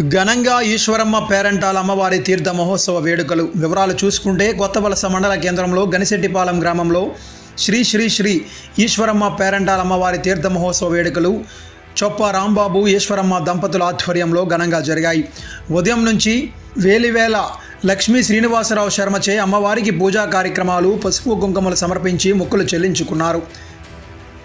ఘనంగా ఈశ్వరమ్మ పేరంటాల అమ్మవారి తీర్థ మహోత్సవ వేడుకలు. వివరాలు చూసుకుంటే కొత్తవలస మండల కేంద్రంలో గనిశెట్టిపాలెం గ్రామంలో శ్రీ శ్రీ శ్రీ ఈశ్వరమ్మ పేరంటాల అమ్మవారి తీర్థ మహోత్సవ వేడుకలు చొప్ప రాంబాబు ఈశ్వరమ్మ దంపతుల ఆధ్వర్యంలో ఘనంగా జరిగాయి. ఉదయం నుంచి వేలివేల లక్ష్మీ శ్రీనివాసరావు శర్మచే అమ్మవారికి పూజా కార్యక్రమాలు పసుపు కుంకుమలు సమర్పించి మొక్కులు చెల్లించుకున్నారు.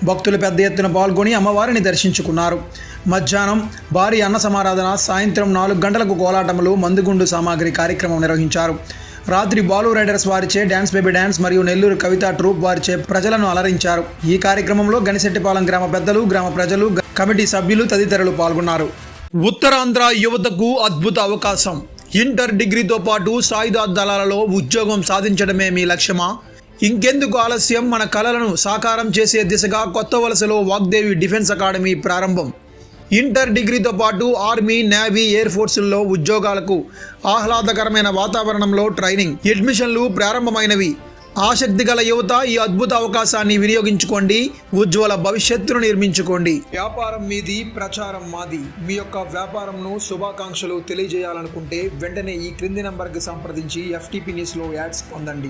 భక్తులు పెద్ద ఎత్తున పాల్గొని అమ్మవారిని దర్శించుకున్నారు. మధ్యాహ్నం భారీ అన్న సమారాధన సాయంత్రం నాలుగు గంటలకు కోలాటములు మందుగుండు సామాగ్రి కార్యక్రమం నిర్వహించారు. రాత్రి బాలు రైడర్స్ వారిచే డ్యాన్స్ బేబీ డ్యాన్స్ మరియు నెల్లూరు కవిత ట్రూప్ వారిచే ప్రజలను అలరించారు. ఈ కార్యక్రమంలో గనిశెట్టిపాలెం గ్రామ పెద్దలు గ్రామ ప్రజలు కమిటీ సభ్యులు తదితరులు పాల్గొన్నారు. ఉత్తరాంధ్ర యువతకు అద్భుత అవకాశం. ఇంటర్ డిగ్రీతో పాటు సాయుధ దళాలలో ఉద్యోగం సాధించడమే మీ లక్ష్యమా? ఇంకెందుకు ఆలస్యం? మన కళలను సాకారం చేసే దిశగా కొత్త వలసలో వాగ్దేవి డిఫెన్స్ అకాడమీ ప్రారంభం. ఇంటర్ డిగ్రీతో పాటు ఆర్మీ నేవీ ఎయిర్ ఫోర్సుల్లో ఉద్యోగాలకు ఆహ్లాదకరమైన వాతావరణంలో ట్రైనింగ్ అడ్మిషన్లు ప్రారంభమైనవి. ఆసక్తి గల యువత ఈ అద్భుత అవకాశాన్ని వినియోగించుకోండి ఉజ్వల భవిష్యత్తును నిర్మించుకోండి. వ్యాపారం మీది ప్రచారం మాది. మీ యొక్క వ్యాపారంను శుభాకాంక్షలు తెలియజేయాలనుకుంటే వెంటనే ఈ క్రింది నంబర్కి సంప్రదించి ఎఫ్టీపీ న్యూస్లో యాడ్స్ పొందండి.